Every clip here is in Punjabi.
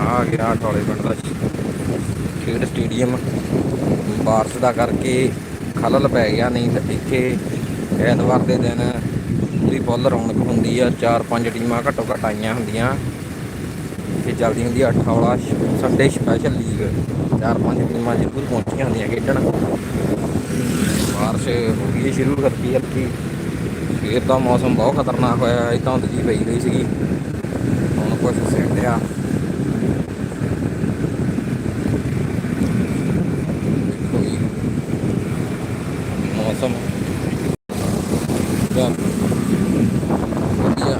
ਆ ਗਿਆ ਟੋਲੇ ਪਿੰਡ ਦਾ ਖੇਡ ਸਟੇਡੀਅਮ। ਬਾਰਿਸ਼ ਦਾ ਕਰਕੇ ਖਲਲ ਪੈ ਗਿਆ, ਨਹੀਂ ਤਾਂ ਇੱਥੇ ਐਤਵਾਰ ਦੇ ਦਿਨ ਪੂਰੀ ਫੁੱਲ ਰੌਣਕ ਹੁੰਦੀ ਆ, ਚਾਰ ਪੰਜ ਟੀਮਾਂ ਘੱਟੋ ਘੱਟ ਆਈਆਂ ਹੁੰਦੀਆਂ। ਤੇ ਚੱਲਦੀ ਹੁੰਦੀ ਆ ਅਠਾਵਲਾ ਸੰਡੇ ਸਪੈਸ਼ਲ ਲੀਗ ਚਾਰ ਪੰਜ ਟੀਮਾਂ ਜ਼ਰੂਰ ਪਹੁੰਚੀਆਂ ਹੁੰਦੀਆਂ ਖੇਡਣ। ਬਾਰਿਸ਼ ਹੋ ਗਈ ਸ਼ੁਰੂ ਕਰਤੀ ਹਲਕੀ ਸਵੇਰ ਦਾ ਮੌਸਮ ਬਹੁਤ ਖਤਰਨਾਕ ਹੋਇਆ ਇਹ ਧੁੰਦ ਜੀ ਪਈ ਰਹੀ ਸੀਗੀ ਹੁਣ ਕੁਝ ਸਿੱਟਿਆ ਦੇਖੋ ਜੀ ਮੌਸਮ ਦਾ ਵਧੀਆ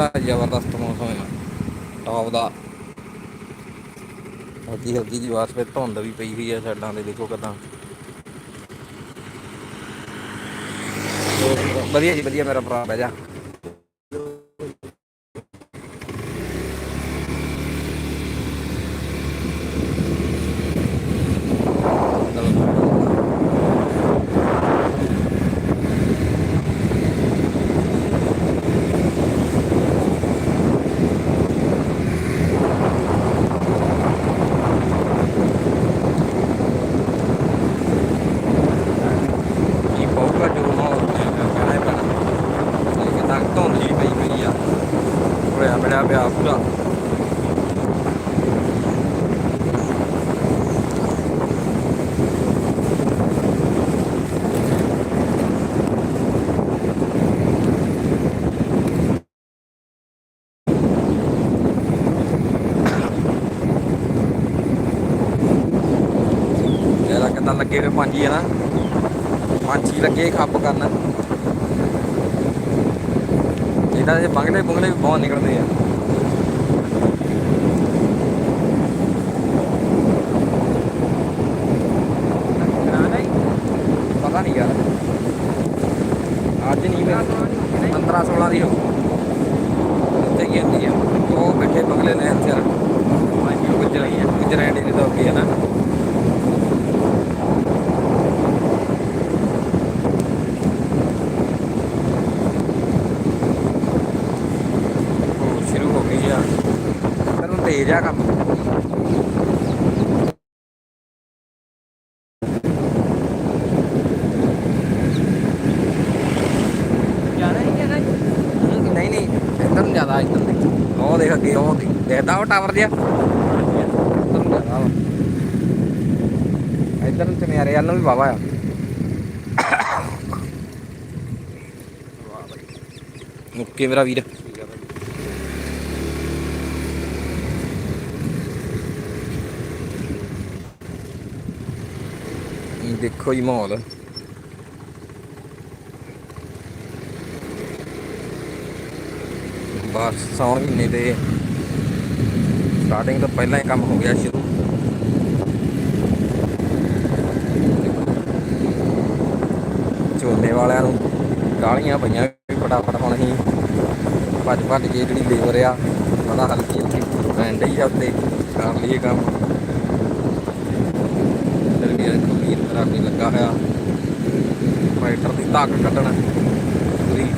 ਪੂਰਾ ਜ਼ਬਰਦਸਤ ਮੌਸਮ ਹੈ ਟੌਪ ਦਾ ਹਲਕੀ ਹਲਕੀ ਜੀ ਬਾਸ ਫਿਰ ਧੁੰਦ ਵੀ ਪਈ ਹੋਈ ਹੈ ਸਾਈਡਾਂ ਤੇ ਦੇਖੋ ਕਿਦਾਂ। ਵਧੀਆ ਜੀ, ਵਧੀਆ, ਮੇਰਾ ਭਰਾ ਬਹਿ ਜਾ ਕੀ ਪਊਗਾ ਜੋ ਮਾਹੌਲ ਕਹਿਣਾ ਹੀ ਪੈਣਾ ਲੇਕਿਨ ਤਾਂ ਧੁੰਦ ਜੀ ਪਈ ਹੋਈ ਆ ਹੋਇਆ ਬੜਿਆ ਪਿਆ ਪੂਰਾ ਇਹਦਾ ਕਿੱਦਾਂ ਲੱਗੇ ਹੋਏ ਪੰਜੀ ਆ ਨਾ ਪੰਛੀ ਲੱਗੇ ਖੱਪ ਕਰਨ ਇਹਨਾਂ ਦੇ ਬੰਗਲੇ ਬੰਗਲੇ ਵੀ ਬਹੁਤ ਨਿਕਲਦੇ ਆ ਪਤਾ ਨਹੀਂ ਯਾਰ ਅੱਜ ਨਹੀਂ ਮੈਂ 15 16 ਦੀ ਹੋ ਉੱਤੇ ਕੀ ਹੁੰਦੀ ਆ। ਉਹ ਬੈਠੇ ਬੰਗਲੇ ਨੇ ਅੰਦਰ ਗੁਜਰ ਗੁਜਰਾਂ ਦੀ ਤਾਂ ਅੱਗੇ ਆ ਨਾ ਸ਼ੁਰੂ ਹੋ ਗਈ ਆ। ਤੈਨੂੰ ਤੇਜ਼ ਆ ਕੰਮ ਹਮ, ਨਹੀਂ ਨਹੀਂ ਇੱਧਰ ਨੂੰ ਜ਼ਿਆਦਾ ਇੱਧਰ ਦੇਖ ਉਹ ਦੇਖ ਅੱਗੇ ਉਹ ਦੇਖ ਦੇਖਦਾ ਉਹ ਟਾਵਰ ਜਿਹਾ ਇੱਧਰ ਨੂੰ ਜ਼ਿਆਦਾ ਵਾ ਇੱਧਰ ਨੂੰ ਚਮਿਆਰੇ ਵੱਲ ਨੂੰ ਵੀ ਵਾਵਾ ਆ ਓਕੇ ਮੇਰਾ ਵੀਰ ਇਹ ਦੇਖੋ ਜੀ ਮਾਹੌਲ ਬਸ ਸਾਉਣ ਮਹੀਨੇ ਦੇ ਸਟਾਰਟਿੰਗ ਤੋਂ ਪਹਿਲਾਂ ਹੀ ਕੰਮ ਹੋ ਗਿਆ ਸ਼ੁਰੂ। ਝੋਨੇ ਵਾਲਿਆਂ ਨੂੰ ਗਾਲੀਆਂ ਪਈਆਂ ਵੀ ਫਟਾਫਟ ਹੁਣ ਅਸੀਂ ਭੱਜ ਭੱਜ ਕੇ ਜਿਹੜੀ ਲੇਬਰ ਆ, ਉਹਦਾ ਹਲਕੀ ਹਲਕੀ ਪੈਣ ਡਈ ਆ ਉੱਤੇ, ਕਰ ਲਈਏ ਕੰਮ। ਫਿਰ ਵੀ ਇੱਕ ਮੇਰਾ ਵੀ ਲੱਗਾ ਹੋਇਆ ਟਰੈਕਟਰ ਦੀ ਧਾਕ ਕੱਢਣ। ਪੂਰੀ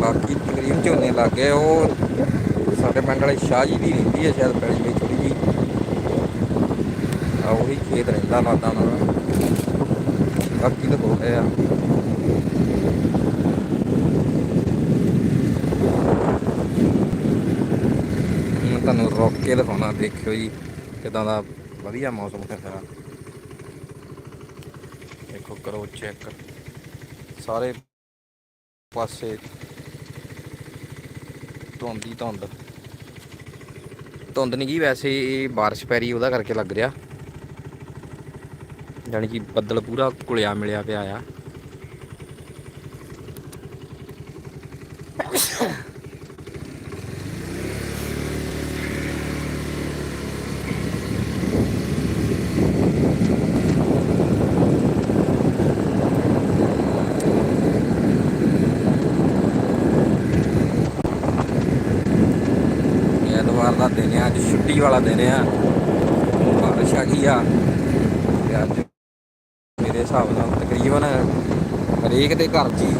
ਬਾਕੀ ਤਕਰੀਬਨ ਝੋਨੇ ਲੱਗ ਗਏ ਉਹ ਸਾਡੇ ਪਿੰਡ ਵਾਲੇ ਸ਼ਾਹ ਜੀ ਦੀ ਰਹਿੰਦੀ ਹੈ ਸ਼ਾਇਦ ਪੈਲੀ ਵਿੱਚ ਥੋੜੀ ਜੀ ਆ ਉਹੀ ਖੇਤ ਰਹਿੰਦਾ ਲਾਦਾ ਉਹਨਾਂ ਦਾ ਬਾਕੀ ਤਾਂ ਹੋ। ਗਏ ਆ ਤੁਹਾਨੂੰ ਰੋਕ ਕੇ ਦਿਖਾਉਣਾ, ਦੇਖਿਓ ਜੀ ਕਿਦਾਂ ਦਾ ਵਧੀਆ ਮੌਸਮ ਹੈ ਸਾਰਾ। ਦੇਖੋ ਕਰੋ ਚੈੱਕ। ਸਾਰੇ ਪਾਸੇ ਧੁੰਦ ਹੀ ਧੁੰਦ। ਧੁੰਦ ਨਹੀਂ ਗਈ ਵੈਸੇ ਇਹ ਬਾਰਿਸ਼ ਪੈ ਰਹੀ ਉਹਦਾ ਕਰਕੇ ਲੱਗ ਰਿਹਾ। ਜਾਣੀ ਕਿ ਬੱਦਲ ਪੂਰਾ ਕੁਲਿਆ ਮਿਲਿਆ ਪਿਆ ਆ। ਐਤਵਾਰ ਦਾ ਦਿਨ ਆ ਅੱਜ ਛੁੱਟੀ ਵਾਲਾ ਦਿਨ ਆ ਬਾਰਿਸ਼ ਆ ਗਈ ਆ ਤੇ ਅੱਜ ਮੇਰੇ ਹਿਸਾਬ ਨਾਲ ਤਕਰੀਬਨ ਹਰੇਕ ਦੇ ਘਰ 'ਚ ਹੀ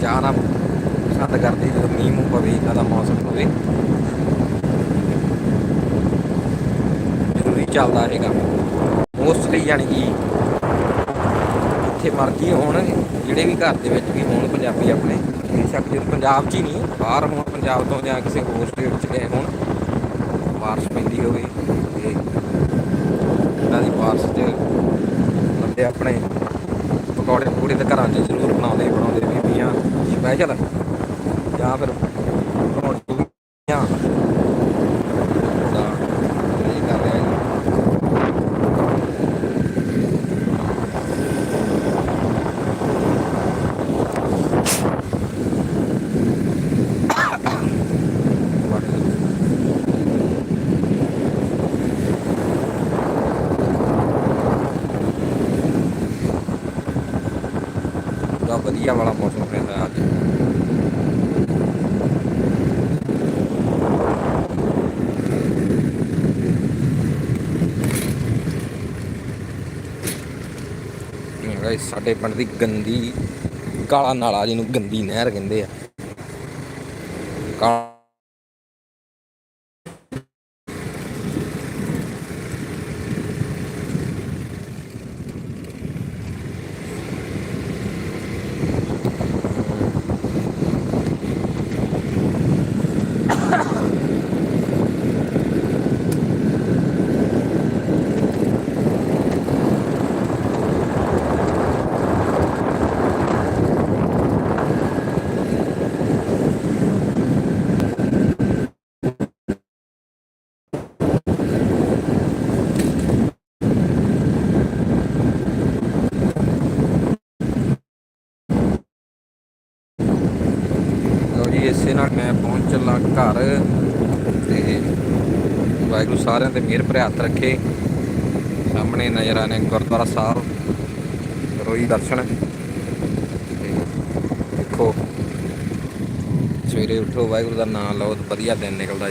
ਜਾਣਾ ਪਸੰਦ ਕਰਦੇ, ਜਦੋਂ ਮੀਂਹ ਮੂੰਹ ਪਵੇ, ਇਦਾਂ ਦਾ ਮੌਸਮ ਹੋਵੇ। ਜ਼ਰੂਰੀ ਚੱਲਦਾ ਹੈਗਾ ਮੋਸਟਲੀ ਯਾਨੀ ਕਿ ਜਿੱਥੇ ਮਰਜ਼ੀ ਹੋਣ, ਜਿਹੜੇ ਵੀ ਘਰ ਦੇ ਵਿੱਚ ਵੀ ਹੋਣ ਪੰਜਾਬੀ ਆਪਣੇ। ਬੇਸ਼ੱਕ ਜੇ ਪੰਜਾਬ 'ਚ ਹੀ ਨਹੀਂ, ਬਾਹਰ ਹੋਣ ਪੰਜਾਬ ਤੋਂ ਜਾਂ ਕਿਸੇ ਹੋਰ ਸਟੇਟ 'ਚ ਗਏ ਹੋਣ, ਬਾਰਿਸ਼ ਪੈਂਦੀ ਹੋਵੇ ਤੇ ਇਹਨਾਂ ਦੀ ਬਾਰਿਸ਼ 'ਚ ਬੰਦੇ ਆਪਣੇ ਪਕੌੜੇ ਪਕੌੜੇ ਤਾਂ ਘਰਾਂ 'ਚ ਜ਼ਰੂਰ ਬਣਾਉਂਦੇ ਬਣਾਉਂਦੇ ਬੀਬੀਆਂ ਸਪੈਸ਼ਲ ਜਾਂ ਫਿਰ ਪਰੌਂਠੀਆਂ ਦਾ ਇਹ ਕਰ ਰਿਹਾ ਜੀ ਦਾ ਵਧੀਆ ਵਾਲਾ ਮੌਸਮ ਰਹਿੰਦਾ ਅੱਜ। ਗਾਇਸ ਸਾਡੇ ਪਿੰਡ ਦੀ ਗੰਦੀ, ਕਾਲਾ ਨਾਲਾ ਜਿਹਨੂੰ ਗੰਦੀ ਨਹਿਰ ਕਹਿੰਦੇ ਆ। ਕਾਲਾ ਲਓ ਜੀ ਇਸੇ ਨਾਲ ਮੈਂ ਪਹੁੰਚ ਚੱਲਾ ਘਰ ਤੇ ਵਾਹਿਗੁਰੂ ਸਾਰਿਆਂ ਤੇ ਮਿਹਰ ਭਰਿਆ ਹੱਥ ਰੱਖੇ। ਸਾਹਮਣੇ ਨਜ਼ਰ ਆਨੇ ਗੁਰਦੁਆਰਾ ਸਾਹਿਬ, ਰੋਈ ਦਰਸ਼ਨ। ਦੇਖੋ, ਸਵੇਰੇ ਉਠੋ, ਵਾਹਿਗੁਰੂ ਦਾ ਨਾਮ ਲਓ ਤੇ ਵਧੀਆ ਦਿਨ ਨਿਕਲਦਾ